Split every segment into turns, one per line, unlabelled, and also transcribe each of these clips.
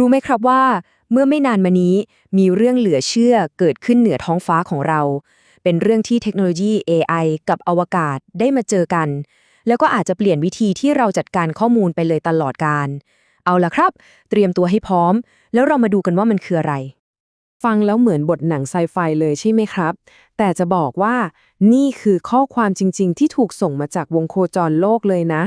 รู้ไหมครับว่า เมื่อไม่นานมานี้มีเรื่องเหลือเชื่อเกิดขึ้นเหนือท้องฟ้าของเรา เป็นเรื่องที่เทคโนโลยี AI กับอวกาศได้มาเจอกัน แล้วก็อาจจะเปลี่ยนวิธีที่เราจัดการข้อมูลไปเลยตลอดการ เอาล่ะครับ เตรียมตัวให้พร้อม แล้วเรามาดูกันว่ามันคืออะไร
ฟังแล้วเหมือนบทหนังไซไฟเลยใช่ไหมครับ แต่จะบอกว่า นี่คือข้อความจริง ๆ ที่ถูกส่งมาจากวงโคจรโลกเลยนะ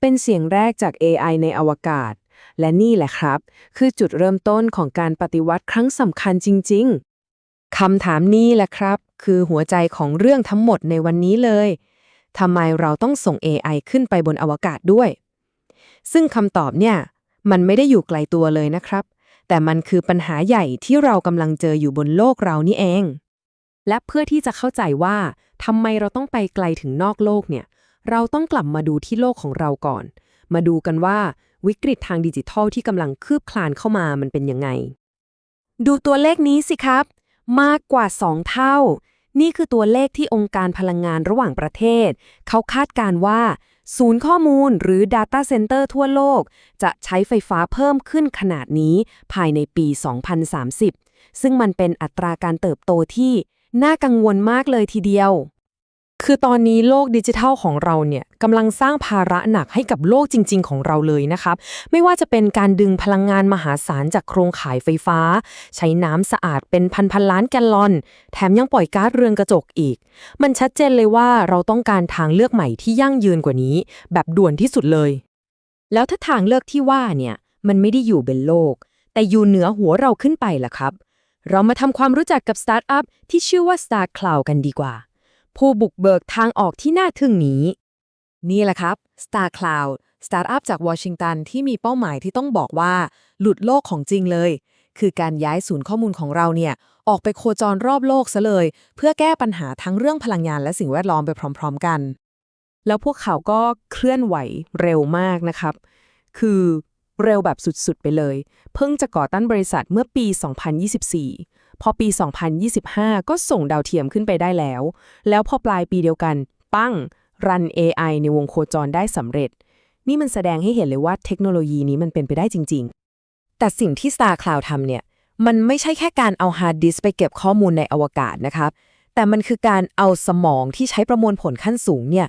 เป็นเสียงแรกจาก AI ในอวกาศ และนี่แหละครับ คือจุดเริ่มต้นของการปฏิวัติครั้งสำคัญจริง ๆ
คำถามนี้แหละครับ คือหัวใจของเรื่องทั้งหมดในวันนี้เลยทำไมเราต้องส่ง AI ขึ้นไปบนอวกาศด้วย ซึ่งคำตอบเนี่ย มันไม่ได้อยู่ไกลตัวเลยนะครับ แต่มันคือปัญหาใหญ่ที่เรากำลังเจออยู่บนโลกเรานี่เอง
และเพื่อที่จะเข้าใจว่าทำไมเราต้องไปไกลถึงนอกโลกเนี่ย เราต้องกลับมาดูที่โลกของเราก่อน มาดูกันว่า วิกฤตทางดิจิทัลที่กำลังคืบคลานเข้ามามันเป็นยังไง ดูตัวเลขนี้สิครับ มากกว่า 2 เท่า นี่คือตัวเลขที่องค์การพลังงานระหว่างประเทศ เขาคาดการว่า ศูนย์ข้อมูลหรือ Data Center ทั่วโลก จะใช้ไฟฟ้าเพิ่มขึ้นขนาดนี้ภายในปี 2030 ซึ่งมันเป็นอัตราการเติบโตที่น่ากังวลมากเลยทีเดียว คือตอนนี้โลกดิจิทัลของเราเนี่ยกำลังสร้างภาระหนักให้กับโลกจริง ๆ ของเราเลยนะครับ ไม่ว่าจะเป็นการดึงพลังงานมหาศาลจากโครงข่ายไฟฟ้า ใช้น้ำสะอาดเป็นพันพันล้านแกลลอน แถมยังปล่อยก๊าซเรือนกระจกอีก มันชัดเจนเลยว่าเราต้องการทางเลือกใหม่ที่ยั่งยืนกว่านี้ แบบด่วนที่สุดเลย
แล้วถ้าทางเลือกที่ว่าเนี่ยมันไม่ได้อยู่บนโลก แต่อยู่เหนือหัวเราขึ้นไปล่ะครับ เรามาทำความรู้จักกับสตาร์ทอัพที่ชื่อว่า Star Cloud กันดีกว่า ผู้บุกเบิกทางออกที่น่าทึ่งนี้
นี่แหละครับ Star Cloud สตาร์ทอัพจากวอชิงตันที่มีเป้าหมายที่ต้องบอกว่า หลุดโลกของจริงเลย คือการย้ายศูนย์ข้อมูลของเราเนี่ย ออกไปโคจรรอบโลกซะเลย เพื่อแก้ปัญหาทั้งเรื่องพลังงานและสิ่งแวดล้อมไปพร้อม ๆ กัน แล้วพวกเขาก็เคลื่อนไหวเร็วมากนะครับ คือเร็วแบบสุดๆไปเลย เพิ่งจะก่อตั้งบริษัทเมื่อปี 2024 พอปี 2025 ก็ส่งดาวเทียมขึ้นไปได้แล้ว แล้วพอปลายปีเดียวกัน ปั้ง รัน AI ในวงโคจรได้สำเร็จ นี่มันแสดงให้เห็นเลยว่าเทคโนโลยีนี้มันเป็นไปได้จริง
แต่สิ่งที่ Star Cloud ทำเนี่ย มันไม่ใช่แค่การเอาฮาร์ดดิสไปเก็บข้อมูลในอวกาศนะครับ แต่มันคือการเอาสมองที่ใช้ประมวลผลขั้นสูงเนี่ย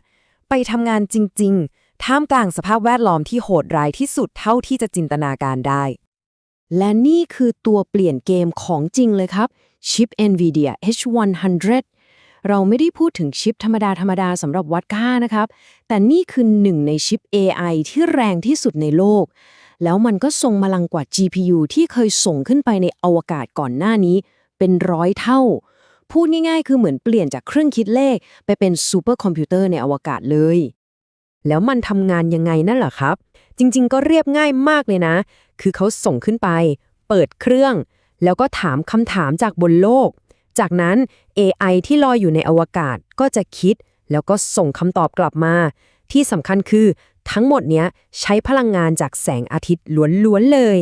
ไปทำงานจริง ๆ ท่ามกลางสภาพแวดล้อมที่โหดร้ายที่สุดเท่าที่จะจินตนาการได้ และนี่คือตัวเปลี่ยนเกมของจริงเลยครับ ชิป NVIDIA H100 เราไม่ได้พูดถึงชิปธรรมดา ธรรมดาสำหรับวัดค่านะครับ แต่นี่คือหนึ่งในชิป AI ที่แรงที่สุดในโลก แล้วมันก็ทรงพลังกว่า GPU ที่เคยส่งขึ้นไปในอวกาศก่อนหน้านี้ เป็นร้อยเท่า พูดง่ายๆ คือเหมือนเปลี่ยนจากเครื่องคิดเลข ไปเป็นซูเปอร์คอมพิวเตอร์ในอวกาศเลย แล้วมันทำงานยังไงนั่นเหรอครับ จริง ๆ ก็เรียบง่ายมากเลยนะ คือเขาส่งขึ้นไป เปิดเครื่อง แล้วก็ถามคำถามจากบนโลก จากนั้น AI ที่ลอยอยู่ในอวกาศก็จะคิด แล้วก็ส่งคำตอบกลับมา ที่สำคัญคือ ทั้งหมดเนี้ยใช้พลังงานจากแสงอาทิตย์ล้วนๆเลย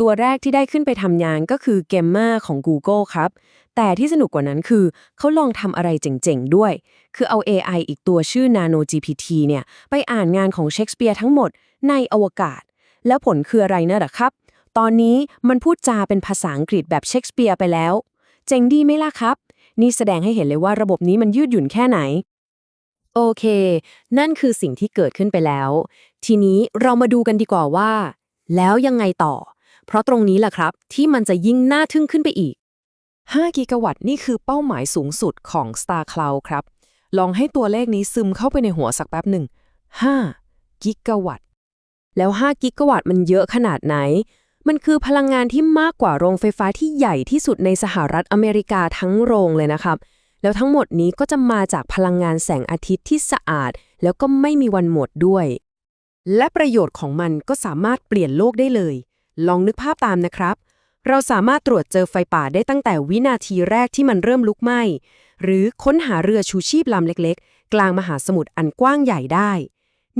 ตัวแรกที่ได้ขึ้นไปทำงานก็คือ Gemma ของ Google ครับ แต่ที่สนุกกว่านั้นคือ เขาลองทำอะไรเจ๋งๆ ด้วย คือเอา AI อีกตัวชื่อ Nano GPT เนี่ย ไปอ่านงานของเชคสเปียร์ทั้งหมดในอวกาศ แล้วผลคืออะไรนะล่ะครับ ตอนนี้มันพูดจาเป็นภาษาอังกฤษแบบเชคสเปียร์ไปแล้ว เจ๋งดีไหมล่ะครับ นี่แสดงให้เห็นเลยว่าระบบนี้มันยืดหยุ่นแค่ไหนโอเค นั่นคือสิ่งที่เกิดขึ้นไปแล้ว ทีนี้เรามาดูกันดีกว่าว่า แล้วยังไงต่อ เพราะตรงนี้แหละครับ ที่มันจะยิ่งน่าทึ่งขึ้นไปอีก
5 กิกะวัตต์นี่คือเป้าหมายสูงสุดของ Star Cloud ครับ ลองให้ตัวเลขนี้ซึมเข้าไปในหัวสักแป๊บหนึ่ง 5 กิกะวัตต์
แล้ว 5 กิกะวัตต์มันเยอะขนาดไหน มันคือพลังงานที่มากกว่าโรงไฟฟ้าที่ใหญ่ที่สุดในสหรัฐอเมริกาทั้งโรงเลยนะครับ แล้วทั้งหมดนี้ก็จะมาจากพลังงานแสงอาทิตย์ที่สะอาด แล้วก็ไม่มีวันหมดด้วย และประโยชน์ของมันก็สามารถเปลี่ยนโลกได้เลย ลองนึกภาพตามนะครับ เราสามารถตรวจเจอไฟป่าได้ตั้งแต่วินาทีแรกที่มันเริ่มลุกไหม้ หรือค้นหาเรือชูชีพลำเล็กๆ กลางมหาสมุทรอันกว้างใหญ่ได้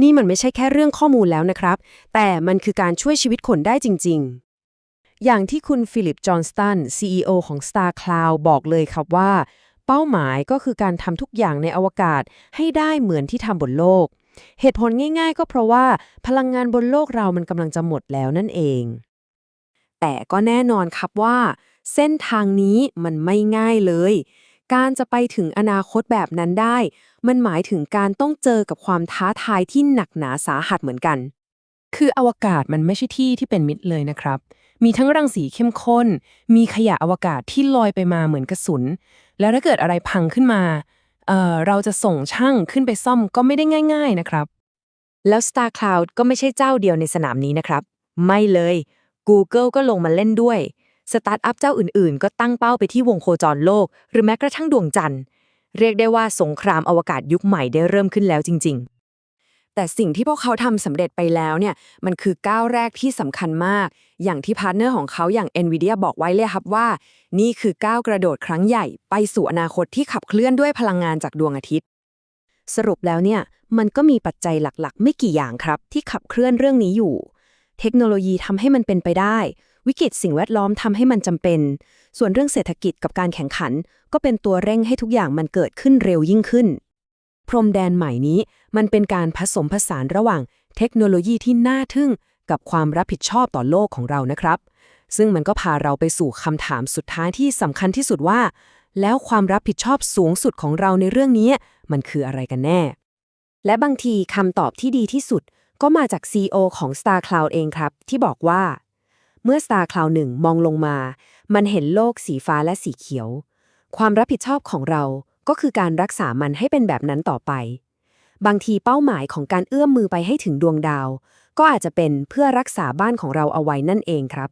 นี่มันไม่ใช่แค่เรื่องข้อมูลแล้วนะครับ แต่มันคือการช่วยชีวิตคนได้จริง ๆ อย่างที่คุณฟิลิป จอห์นสตัน CEO ของ Star Cloud บอกเลยครับว่า เป้าหมายก็คือการทำทุกอย่างในอวกาศให้ได้เหมือนที่ทำบนโลก เหตุผลง่ายๆ ก็เพราะว่าพลังงานบนโลกเรามันกำลังจะหมดแล้วนั่นเอง
แต่ก็แน่นอนครับว่า เส้นทางนี้มันไม่ง่ายเลย การจะไปถึงอนาคตแบบนั้นได้ มันหมายถึงการต้องเจอกับความท้าทายที่หนักหนาสาหัสเหมือนกัน
คืออวกาศมันไม่ใช่ที่ที่เป็นมิตรเลยนะครับมีทั้งรังสีเข้มข้น มีขยะอวกาศที่ลอยไปมาเหมือนกระสุน แล้วถ้าเกิดอะไรพังขึ้นมา เอ่อเราจะส่งช่างขึ้นไปซ่อมก็ไม่ได้ง่าย ๆนะครับ
แล้ว Star Cloud ก็ไม่ใช่เจ้าเดียวในสนามนี้นะครับ ไม่เลย Google ก็ลงมาเล่นด้วยสตาร์ทอัพเจ้าอื่นๆ ก็ตั้งเป้าไปที่วงโคจรโลก หรือแม้กระทั่งดวงจันทร์ เรียกได้ว่าสงครามอวกาศยุคใหม่ได้เริ่มขึ้นแล้วจริง ๆ แต่สิ่งที่พวกเขาทำสำเร็จไปแล้วเนี่ยมันคือก้าวแรกที่สำคัญมาก อย่างที่พาร์ทเนอร์ของเขาอย่าง NVIDIA บอกไว้เลยครับว่า นี่คือก้าวกระโดดครั้งใหญ่ ไปสู่อนาคตที่ขับเคลื่อนด้วยพลังงานจากดวงอาทิตย์ สรุปแล้วเนี่ยมันก็มีปัจจัยหลักๆ ไม่กี่อย่างครับ ที่ขับเคลื่อนเรื่องนี้อยู่ เทคโนโลยีทำให้มันเป็นไปได้ วิกฤตสิ่งแวดล้อมทำให้มันจำเป็น ส่วนเรื่องเศรษฐกิจกับการแข่งขัน ก็เป็นตัวเร่งให้ทุกอย่างมันเกิดขึ้นเร็วยิ่งขึ้น พรมแดนใหม่นี้ มันเป็นการผสมผสานระหว่างเทคโนโลยีที่น่าทึ่งกับความรับผิดชอบต่อโลกของเรานะครับ ซึ่งมันก็พาเราไปสู่คำถามสุดท้ายที่สำคัญที่สุดว่า แล้วความรับผิดชอบสูงสุดของเราในเรื่องนี้ มันคืออะไรกันแน่ และบางทีคำตอบที่ดีที่สุด ก็มาจาก CEO ของ Star Cloud เองครับ ที่บอกว่า เมื่อ Star Cloud 1 มองลงมา มันเห็นโลกสีฟ้าและสีเขียว ความรับผิดชอบของเรา ก็คือการรักษามันให้เป็นแบบนั้นต่อไป บางทีเป้าหมายของการเอื้อมมือไปให้ถึงดวงดาว ก็อาจจะเป็นเพื่อรักษาบ้านของเราเอาไว้นั่นเองครับ